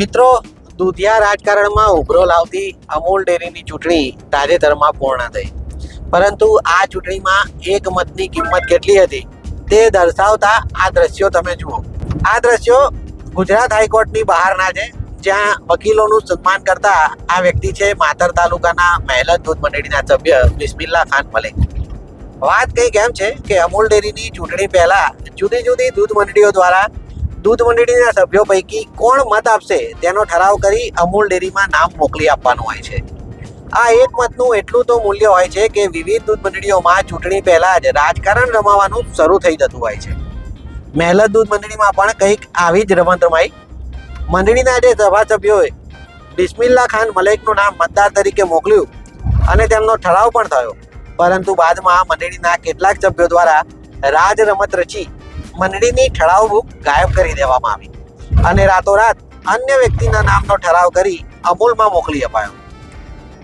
મિત્રો, દુધિયા રાજકારણમાં ઉભરો લાવતી અમૂલ ડેરીની ચૂંટણી તાજેતરમાં પૂર્ણ થઈ. પરંતુ આ ચૂંટણીમાં એક મતની કિંમત કેટલી હતી તે દર્શાવતા આ દ્રશ્યો તમે જુઓ. આ દ્રશ્યો ગુજરાત હાઈકોર્ટની બહારના છે, જ્યાં વકીલોનું સન્માન કરતા આ વ્યક્તિ છે માતર તાલુકાના મહેલત દૂધ મંડળીના સભ્ય બિસ્મિલ્લા ખાન મલિક. વાત કંઈક એમ છે કે અમૂલ ડેરીની ચૂંટણી પહેલા જુદી જુદી દૂધ મંડળીઓ દ્વારા દૂધ મંડળીના સભ્યો પૈકી કોણ મત આપશે તેનો ઠરાવ કરી અમૂલ ડેરીમાં નામ મોકલી આપવાનું હોય છે. આ એક મતનું એટલું તો મૂલ્ય હોય છે કે વિવિધ દૂધ મંડળીઓમાં ચૂંટણી પહેલા જ રાજકારણ રમાવાનું શરૂ થઈ જતું હોય છે. મહેલત દૂધ મંડળીમાં પણ કંઈક આવી જ રમત રમાઈ. મંડળીના જે સભાસભ્યોએ બિસ્મિલ્લા ખાન મલેકનું નામ મતદાર તરીકે મોકલ્યું અને તેમનો ઠરાવ પણ થયો. પરંતુ બાદમાં મંડળીના કેટલાક સભ્યો દ્વારા રાજ રમત રચી મંડળીની ઠરાવ બુક ગાયબ કરી દેવામાં આવી. અને રાતોરાત અન્ય વ્યક્તિના નામનો ઠરાવ કરી અમૂલમાં મોકલી અપાયો.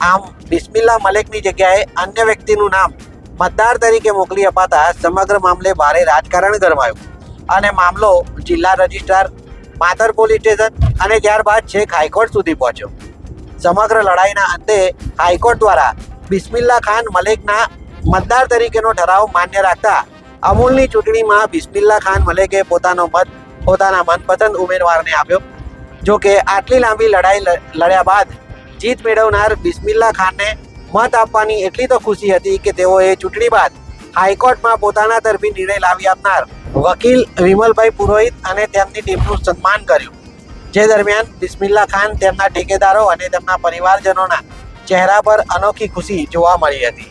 આમ બિસ્મિલ્લા મલેકની જગ્યાએ અન્ય વ્યક્તિનું નામ મતદાર તરીકે મોકલી અપાતા સમગ્ર મામલે ભારે રાજકારણ ગરમાયું. અને મામલો જિલ્લા રજિસ્ટ્રાર, માતર પોલીસ સ્ટેશન અને ત્યારબાદ છેક હાઈકોર્ટ સુધી પહોંચ્યો. સમગ્ર લડાઈના અંતે હાઈકોર્ટ દ્વારા બિસ્મિલ્લા ખાન મલેકના મતદાર તરીકેનો ઠરાવ માન્ય રાખતા અમૂલની ચૂંટણીમાં બિસ્મિલ્લા ખાન મલેકે પોતાનો મત, પોતાના મનપસંદ ઉમેદવારને આપ્યો. જો કે આટલી લાંબી લડાઈ લડ્યા બાદ જીત મેળવનાર બિસ્મિલ્લા ખાનને મત આપવાની એટલી તો ખુશી હતી કે તેઓએ ચૂંટણી બાદ હાઈકોર્ટમાં પોતાના તરફી નિર્ણય લાવી આપનાર વકીલ વિમલભાઈ પુરોહિત અને તેમની ટીમનું સન્માન કર્યું. જે દરમિયાન બિસ્મિલ્લા ખાન તેમના ઠેકેદારો અને તેમના પરિવારજનોના ચહેરા પર અનોખી ખુશી જોવા મળી હતી.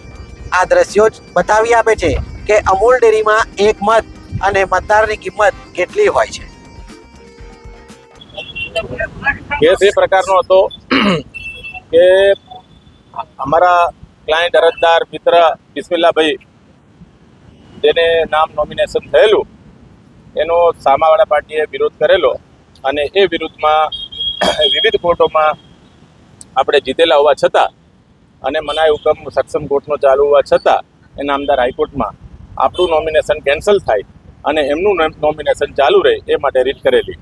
આ દ્રશ્યો જ બતાવી આપે છે કે અમૂલ ડેરીમાં એક મત અને મતદારની કિંમત કેટલી હોય છે? કેસ એ પ્રકારનો હતો. કે અમારા ક્લાયન્ટ અરજદાર મિત્ર બિસ્મિલ્લાભાઈ, જેને નામ નોમિનેશન થયેલું, એનો સામાવાળા પાર્ટીએ વિરોધ કરેલો અને એ વિરુદ્ધમાં વિવિધ કોર્ટોમાં આપણે જીતેલા હોવા છતાં અને મનાય હુકમ સક્ષમ કોર્ટનો ચાલુ હોવા છતાં એ નામદાર હાઈકોર્ટમાં આપણું નોમિનેશન કેન્સલ થાય અને એમનું નોમિનેશન ચાલુ રહે એ માટે રીટ કરેલી.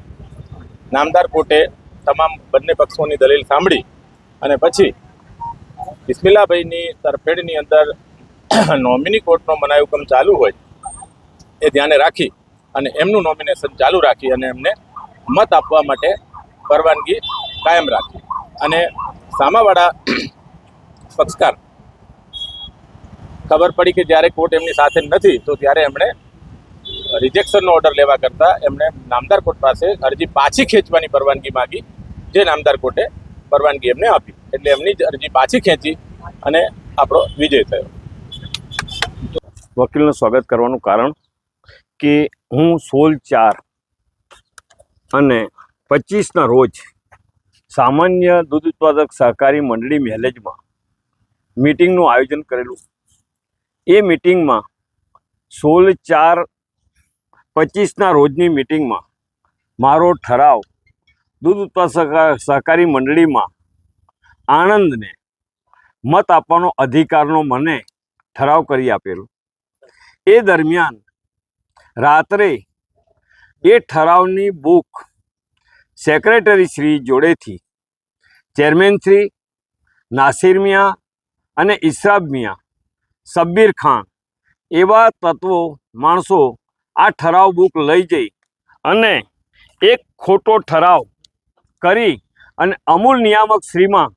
નામદાર કોર્ટે તમામ બંને પક્ષોની દલીલ સાંભળી અને પછી બિસ્મિલ્લાભાઈની તરફેડની અંદર નોમિની કોર્ટનો મનાઈ હુકમ ચાલુ હોય એ ધ્યાને રાખી અને એમનું નોમિનેશન ચાલુ રાખી અને એમને મત આપવા માટે પરવાનગી કાયમ રાખી. અને સામાવાળા પક્ષકાર ખબર પડી કે જ્યારે કોર્ટ એમની સાથે નથી, તો ત્યારે એમણે રિજેક્શનનો ઓર્ડર લેવા કરતાં એમણે નામદાર કોર્ટ પાસે અરજી પાછી ખેંચવાની પરવાનગી માગી, જે નામદાર કોર્ટે પરવાનગી એમને આપી. એટલે એમની અરજી પાછી ખેંચી અને આપણો વિજય થયો. વકીલનું સ્વાગત કરવાનું કારણ કે હું સોળ ચાર અને પચીસના રોજ સામાન્ય દૂધ ઉત્પાદક સહકારી મંડળી મહેલેજમાં મિટિંગનું આયોજન કરેલું. એ મિટિંગમાં સોળ ચાર પચીસના રોજની મિટિંગમાં મારો ઠરાવ દૂધ ઉત્પાદક સહકાર- મંડળીમાં આણંદને મત આપવાનો અધિકારનો મને ઠરાવ કરી આપેલો. એ દરમિયાન રાત્રે એ ઠરાવની બુક સેક્રેટરી શ્રી જોડેથી ચેરમેન શ્રી નાસિર મિયા અને ઇસરાબ મિયા સબ્બીર ખાન. એવા તત્વો માણસો આ ઠરાવ બુક લઈ જઈ અને એક ખોટો ઠરાવ કરી અને અમૂલ નિયામક શ્રીમાં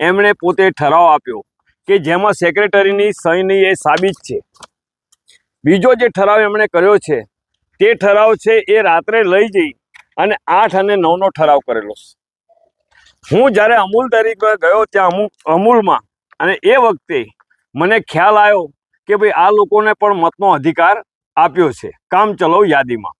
એમણે પોતે ઠરાવ આપ્યો કે જેમાં સેક્રેટરીની સહીની એ સાબિત છે. બીજો જે ઠરાવ એમણે કર્યો છે, તે ઠરાવ છે એ રાત્રે લઈ જઈ અને આઠ અને નવનો ઠરાવ કરેલો હું જ્યારે અમૂલ તરીકે ગયો ત્યાં અમુક અમૂલમાં અને એ વખતે મને ખ્યાલ આવ્યો કે ભાઈ આ લોકોને પણ મતનો અધિકાર આપ્યો છે. કામ ચલાવ યાદીમાં.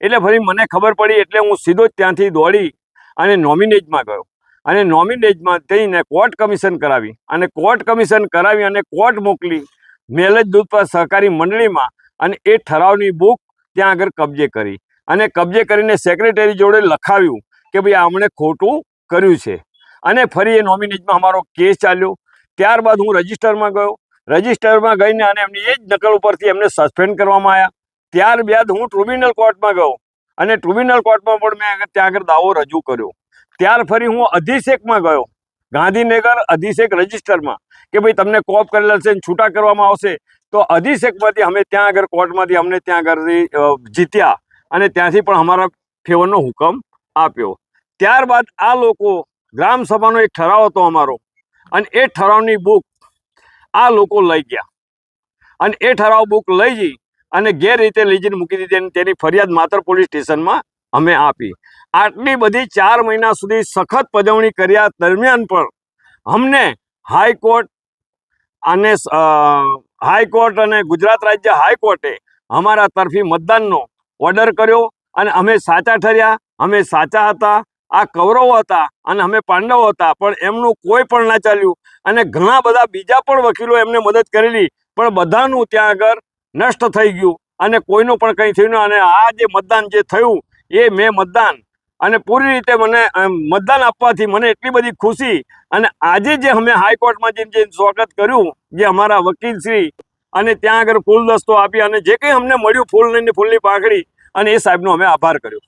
એટલે ફરી મને ખબર પડી એટલે હું સીધો જ ત્યાંથી દોડી અને નોમિનેજમાં ગયો. અને નોમિનેજમાં જઈને કોર્ટ કમિશન કરાવી. અને કોર્ટ કમિશન કરાવી અને કોર્ટ મોકલી મેલેજ દૂધ પર સહકારી મંડળીમાં અને એ ઠરાવની બુક ત્યાં આગળ કબજે કરી. અને કબજે કરીને સેક્રેટરી જોડે લખાવ્યું કે ભાઈ આમણે ખોટું કર્યું છે. અને ફરી એ નોમિનેજમાં અમારો કેસ ચાલ્યો. ત્યારબાદ હું રજિસ્ટરમાં ગયો. રજિસ્ટરમાં ગઈને અને એમની એ જ નકલ ઉપરથી એમને સસ્પેન્ડ કરવામાં આવ્યા. ત્યારબાદ હું ટ્રિબ્યુનલ કોર્ટમાં ગયો. અને ટ્રિબ્યુનલ કોર્ટમાં પણ મેં ત્યાં આગળ દાવો રજૂ કર્યો. ત્યાર ફરી હું અધિષેકમાં ગયો. ગાંધીનગર અધિષેક રજિસ્ટરમાં કે ભાઈ તમને કોપ કરેલા છે છૂટા કરવામાં આવશે, તો અધિષેકમાંથી અમે ત્યાં આગળ કોર્ટમાંથી અમને ત્યાં આગળ જીત્યા અને ત્યાંથી પણ અમારા ફેવરનો હુકમ આપ્યો. ત્યારબાદ આ લોકો ગ્રામ સભાનો એક ઠરાવ હતો અમારો. અને એ ઠરાવની બુક આ લોકો લઈ ગયા. અને એ ઠરાવ બુક લઈ જઈ અને ગેરરીતે લઈ જઈને મૂકી દીધી અને તેની ફરિયાદ માત્ર પોલીસ સ્ટેશનમાં અમે આપી. આટલી બધી ચાર મહિના સુધી સખત પજવણી કર્યા દરમિયાન પણ અમને હાઈકોર્ટ અને હાઈકોર્ટ અને ગુજરાત રાજ્ય હાઈકોર્ટે અમારા તરફી મતદાનનો ઓર્ડર કર્યો અને અમે સાચા ઠર્યા, અમે સાચા હતા આ કૌરવો હતા અને અમે પાંડવો હતા, પણ એમનું કોઈ પણ ના ચાલ્યું. અને ઘણા બધા બીજા પણ વકીલો એમને મદદ કરેલી, પણ બધાનું ત્યાં આગળ નષ્ટ થઈ ગયું. અને કોઈનું પણ કંઈ થયું અને આ જે મતદાન જે થયું, એ મેં મતદાન. અને પૂરી રીતે મને મતદાન આપવાથી મને એટલી બધી ખુશી. અને આજે જે અમે હાઈકોર્ટમાં જેમ જે સ્વાગત કર્યું, જે અમારા વકીલ શ્રી, અને ત્યાં આગળ ફૂલદસ્તો આપી, અને જે કંઈ અમને મળ્યું ફૂલ લઈને ફૂલની પાકડી અને એ સાહેબનો અમે આભાર કર્યો.